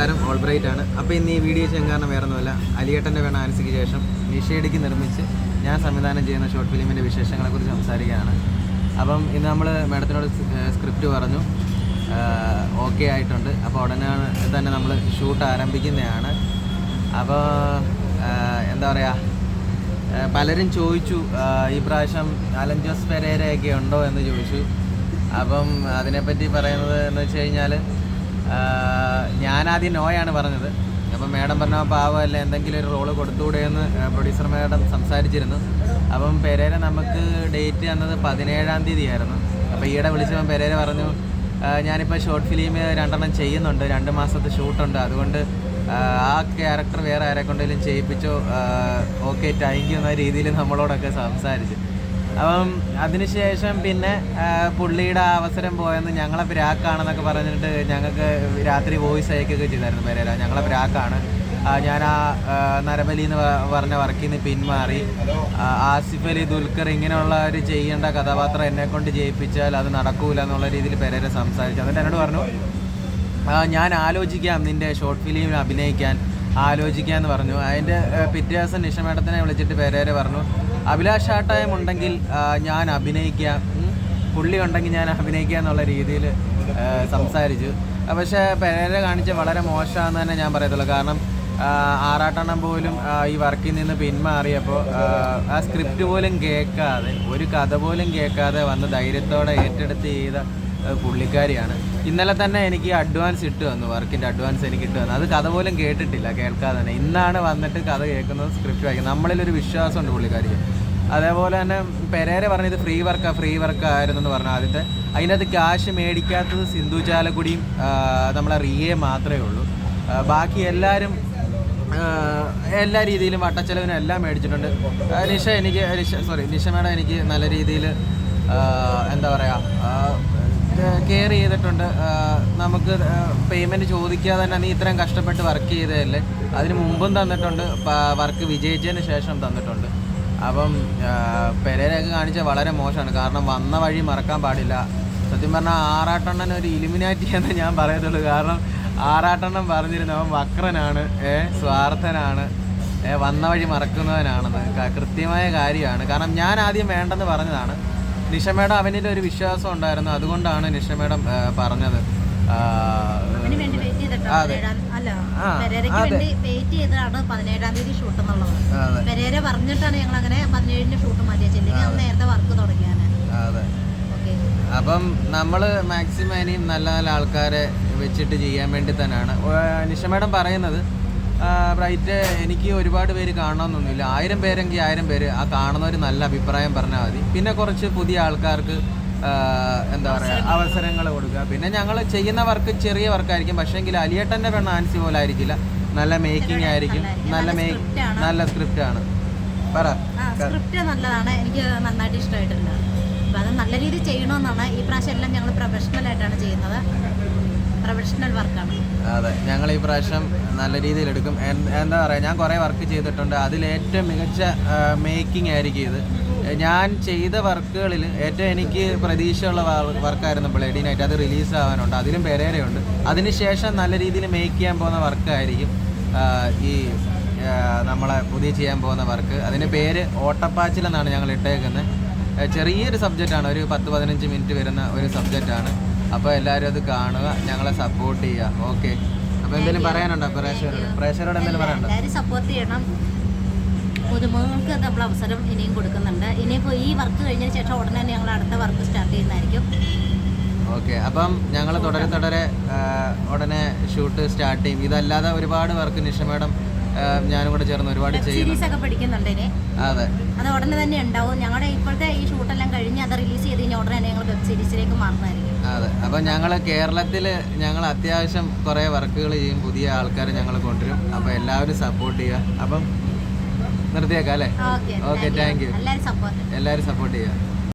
നമസ്കാരം all bright ആണ്. അപ്പോൾ ഇന്ന് ഈ വീഡിയോ ചെയ്യാൻ കാരണം വേറെ ഒന്നുമല്ല അലിയേട്ടന്റെ വേണ ആൻസിക്ക് ശേഷം നിഷേഡിക്ക് നിർമ്മിച്ച് ഞാൻ സംവിധാനം ചെയ്യുന്ന ഷോർട്ട് ഫിലിമിന്റെ വിശേഷങ്ങളെക്കുറിച്ച് സംസാരിക്കുകയാണ്. അപ്പം ഇന്ന് നമ്മൾ മാഡത്തിനോട് സ്ക്രിപ്റ്റ് പറഞ്ഞു. ഓക്കെ ആയിട്ടുണ്ട്. അപ്പോൾ ഉടനെ തന്നെ നമ്മൾ ഷൂട്ട് ആരംഭിക്കുന്നതാണ്. അപ്പോൾ എന്താ പറയുക പലരും ചോദിച്ചു ഈ പ്രാവശ്യം അലൻ ജോസ് പെരേരയൊക്കെ ഉണ്ടോ എന്ന് ചോദിച്ചു. അപ്പം അതിനെപ്പറ്റി പറയുന്നത് എന്ന് വെച്ച് കഴിഞ്ഞാൽ ഞാനാദ്യം നോയാണ് പറഞ്ഞത്. അപ്പം മേഡം പറഞ്ഞ പാവമല്ല എന്തെങ്കിലും ഒരു റോൾ കൊടുത്തുകൂടെ എന്ന് പ്രൊഡ്യൂസർ മേഡം സംസാരിച്ചിരുന്നു. അപ്പം പെരേര നമുക്ക് ഡേറ്റ് തന്നത് പതിനേഴാം തീയതി ആയിരുന്നു അപ്പോൾ ഈയിടെ വിളിച്ചപ്പം പെരേര പറഞ്ഞു ഞാനിപ്പോൾ ഷോർട്ട് ഫിലിം രണ്ടെണ്ണം ചെയ്യുന്നുണ്ട് രണ്ട് മാസത്തെ ഷൂട്ടുണ്ട് അതുകൊണ്ട് ആ ക്യാരക്ടർ വേറെ ആരെ കൊണ്ടെങ്കിലും ചെയ്യിപ്പിച്ചോ ഓക്കെ താങ്ക് യു എന്ന രീതിയിൽ നമ്മളോടൊക്കെ സംസാരിച്ചു. അപ്പം അതിനുശേഷം പിന്നെ പുള്ളിയുടെ അവസരം പോയെന്ന് ഞങ്ങളെ ബ്രാക്കാണെന്നൊക്കെ പറഞ്ഞിട്ട് ഞങ്ങൾക്ക് രാത്രി വോയിസ് അയക്കുകയൊക്കെ ചെയ്തായിരുന്നു പേരേല ഞങ്ങളെ ബ്രാക്കാണ്. ഞാൻ ആ നരബലി എന്ന് പറഞ്ഞ വർക്കിൽ നിന്ന് പിന്മാറി. ആസിഫ് അലി ദുൽഖർ ഇങ്ങനെയുള്ള ഒരു ചെയ്യേണ്ട കഥാപാത്രം എന്നെ കൊണ്ട് ജയിപ്പിച്ചാൽ അത് നടക്കൂല എന്നുള്ള രീതിയിൽ പെരേര സംസാരിച്ചു. എന്നിട്ട് എന്നോട് പറഞ്ഞു ഞാൻ ആലോചിക്കാം നിന്റെ ഷോർട്ട് ഫിലിമിൽ അഭിനയിക്കാൻ. ആലോചിക്കാന്ന് പറഞ്ഞു. അതിന്റെ പിറ്റേ ദിവസം നിഷ മേഡത്തിനെ വിളിച്ചിട്ട് പേരേരെ പറഞ്ഞു അഭിലാഷ് ആട്ടായം ഉണ്ടെങ്കിൽ ഞാൻ അഭിനയിക്കാം. പുള്ളി ഉണ്ടെങ്കിൽ ഞാൻ അഭിനയിക്കാം എന്നുള്ള രീതിയിൽ സംസാരിച്ചു. പക്ഷേ പെരേര കാണിച്ച വളരെ മോശമാണെന്ന് തന്നെ ഞാൻ പറയത്തുള്ളൂ. കാരണം ആറാട്ടണം ആറാട്ടെണ്ണം പോലും ഈ വർക്കിൽ നിന്ന് പിന്മാറിയപ്പോൾ ആ, സ്ക്രിപ്റ്റ് പോലും കേൾക്കാതെ ഒരു കഥ പോലും കേൾക്കാതെ വന്ന് ധൈര്യത്തോടെ ഏറ്റെടുത്ത് ചെയ്ത പുള്ളിക്കാരിയാണ്. ഇന്നലെ തന്നെ എനിക്ക് അഡ്വാൻസ് ഇട്ട് വന്നു വർക്കിന്റെ അഡ്വാൻസ് എനിക്ക് ഇട്ട് വന്നു. അത് കഥ പോലും കേട്ടിട്ടില്ല കേൾക്കാതെ തന്നെ. ഇന്നാണ് വന്നിട്ട് കഥ കേൾക്കുന്നത് സ്ക്രിപ്റ്റ് വായിക്കുന്നത്. നമ്മളിലൊരു വിശ്വാസമുണ്ട് പുള്ളിക്കാരിക്ക്. അതേപോലെ തന്നെ പെരേരെ പറഞ്ഞത് ഫ്രീ വർക്കാണ് ഫ്രീ വർക്ക് ആയിരുന്നു എന്ന് പറഞ്ഞു ആദ്യത്തെ. അതിനകത്ത് ക്യാഷ് മേടിക്കാത്തത് സിന്ധു ചാലക്കുടിയും നമ്മളെ റിയെ മാത്രമേ ഉള്ളൂ. ബാക്കി എല്ലാവരും എല്ലാ രീതിയിലും വട്ടച്ചെലവിനും എല്ലാം മേടിച്ചിട്ടുണ്ട്. നിഷ എനിക്ക് നിഷ സോറി നിഷ മേഡം എനിക്ക് നല്ല രീതിയിൽ എന്താ പറയുക കെയർ ചെയ്തിട്ടുണ്ട്. നമുക്ക് പേയ്മെന്റ് ചോദിക്കാതെ തന്നെ നീ ഇത്രയും കഷ്ടപ്പെട്ട് വർക്ക് ചെയ്തതല്ലേ? അതിന് മുമ്പും തന്നിട്ടുണ്ട്. വർക്ക് വിജയിച്ചതിന് ശേഷം തന്നിട്ടുണ്ട്. അപ്പം പെരേരയൊക്കെ കാണിച്ച വളരെ മോശമാണ്. കാരണം വന്ന വഴി മറക്കാൻ പാടില്ല. സത്യം പറഞ്ഞാൽ ആറാട്ടെണ്ണൻ ഒരു ഇലിമിനാറ്റി എന്ന് ഞാൻ പറയത്തുള്ളൂ. കാരണം ആറാട്ടെണ്ണം പറഞ്ഞിരുന്നു. അവൻ വക്രനാണ്. ഏ സ്വാർത്ഥനാണ്. ഏ, വന്ന വഴി മറക്കുന്നവനാണെന്ന്. കൃത്യമായ കാര്യമാണ്. കാരണം ഞാൻ ആദ്യം വേണ്ടെന്ന് പറഞ്ഞതാണ്. നിഷ മേഡം അവനിൽ ഒരു വിശ്വാസം ഉണ്ടായിരുന്നു. അതുകൊണ്ടാണ് നിഷ മേഡം പറഞ്ഞത്. അതെ. വെയിറ്റ് ചെയ്തതാണ് പതിനേഴാം തീയതി ഷൂട്ട് എന്നുള്ളത്. പെരേര പറഞ്ഞിട്ടാണ് ഞങ്ങൾ അങ്ങനെ പതിനേഴിന് ഷൂട്ട് മാറ്റിയത്. നേരത്തെ വർക്ക് തുടങ്ങിയാണ് അപ്പം നമ്മൾ മാക്സിമം ഇനിയും നല്ല നല്ല ആൾക്കാരെ വെച്ചിട്ട് ചെയ്യാൻ വേണ്ടി തന്നെയാണ്. നിഷമേടം നിഷ മേഡം പറയുന്നത് ബ്രൈറ്റ് എനിക്ക് ഒരുപാട് പേര് കാണണമെന്നൊന്നുമില്ല ആയിരം പേരെങ്കിൽ ആയിരം പേര് ആ കാണുന്നവർ നല്ല അഭിപ്രായം പറഞ്ഞാൽ മതി. പിന്നെ കുറച്ച് പുതിയ ആൾക്കാർക്ക് എന്താ പറയുക അവസരങ്ങൾ. കൊടുക്കുക. പിന്നെ ഞങ്ങൾ ചെയ്യുന്ന വർക്ക് ചെറിയ വർക്കായിരിക്കും. പക്ഷേങ്കിൽ അലിയേട്ടന്റെ പെണ്ണ ആൻസി പോലെ ആയിരിക്കില്ല നല്ല മേക്കിംഗ് ആയിരിക്കും. നല്ല മേ ആണ്. നല്ല സ്ക്രിപ്റ്റ് ആണ്. പറ. സ്ക്രിപ്റ്റ് നല്ലതാണ്. എനിക്ക് നന്നായിട്ട് ഇഷ്ടമായിട്ടുണ്ട്. അപ്പം അത് നല്ല രീതിയിൽ ചെയ്യണമെന്നാണ് ഈ പ്രാവശ്യം എല്ലാം ഞങ്ങൾ പ്രൊഫഷണൽ ആയിട്ടാണ് ചെയ്യുന്നത്. അതെ ഞങ്ങൾ ഈ പ്രാവശ്യം നല്ല രീതിയിൽ എടുക്കും എന്താ പറയുക ഞാൻ കുറേ വർക്ക് ചെയ്തിട്ടുണ്ട്. അതിൽ ഏറ്റവും മികച്ച മേക്കിംഗ് ആയിരിക്കും ഇത്. ഞാൻ ചെയ്ത വർക്കുകളിൽ ഏറ്റവും എനിക്ക് പ്രതീക്ഷയുള്ള വർക്കായിരുന്നു ബ്ലഡി നൈറ്റ് അത് റിലീസ് ആവാനുണ്ട്. അതിലും പെരേരയുണ്ട്. അതിനുശേഷം നല്ല രീതിയിൽ മേക്ക് ചെയ്യാൻ പോകുന്ന വർക്കായിരിക്കും ഈ നമ്മളെ പുതിയ ചെയ്യാൻ പോകുന്ന വർക്ക്. അതിന്റെ പേര് ഓട്ടപ്പാച്ചിലെന്നാണ് ഞങ്ങൾ ഇട്ടേക്കുന്നത് ചെറിയൊരു സബ്ജക്റ്റാണ് ഒരു പത്ത് പതിനഞ്ച് മിനിറ്റ് വരുന്ന ഒരു സബ്ജക്റ്റാണ് അപ്പോൾ എല്ലാവരും അത് കാണുക ഞങ്ങളെ സപ്പോർട്ട് ചെയ്യുക. ഓക്കെ അപ്പോൾ എന്തെങ്കിലും പറയാനുണ്ടോ പ്രേക്ഷകരോട്? പ്രേക്ഷകരോട് എന്തെങ്കിലും പറയാനുണ്ടോ? സപ്പോർട്ട് ചെയ്യണം. പുതുമുഖങ്ങൾക്ക് നമ്മൾ അവസരം ഇനിയും കൊടുക്കുന്നുണ്ട്. ഇനിയിപ്പോൾ ഈ വർക്ക് കഴിഞ്ഞതിന് ശേഷം ഉടനെ തന്നെ ഞങ്ങൾ അടുത്ത വർക്ക് സ്റ്റാർട്ട് ചെയ്യുന്നതായിരിക്കും. ഓക്കെ അപ്പം ഞങ്ങൾ തുടരെ തുടരെ ഉടനെ ഷൂട്ട് സ്റ്റാർട്ട് ചെയ്യും. ഇതല്ലാതെ ഒരുപാട് വർക്ക് നിഷ മേഡം ഞാനും കൂടെ ചേർന്ന് ഒരുപാട് സീരീസ് ഒക്കെ പഠിക്കുന്നുണ്ട് അതെ. അത് ഉടനെ തന്നെ ഉണ്ടാവും. ഞങ്ങളുടെ ഇപ്പോഴത്തെ ഈ ഷൂട്ടെല്ലാം കഴിഞ്ഞ് അത് റിലീസ് ചെയ്ത് കഴിഞ്ഞാൽ ഉടനെ ഞങ്ങൾ വെബ് സീരീസിലേക്ക് മാറുന്നതായിരിക്കും. അതെ. അപ്പൊ ഞങ്ങൾ കേരളത്തിൽ ഞങ്ങൾ അത്യാവശ്യം കുറേ വർക്കുകൾ ചെയ്യും. പുതിയ ആൾക്കാരെ ഞങ്ങൾ കൊണ്ടുവരും. അപ്പൊ എല്ലാവരും സപ്പോർട്ട് ചെയ്യുക അപ്പം നിർത്തിയേക്കാം അല്ലേ? ഓക്കെ താങ്ക് യു എല്ലാവരും സപ്പോർട്ട് ചെയ്യുക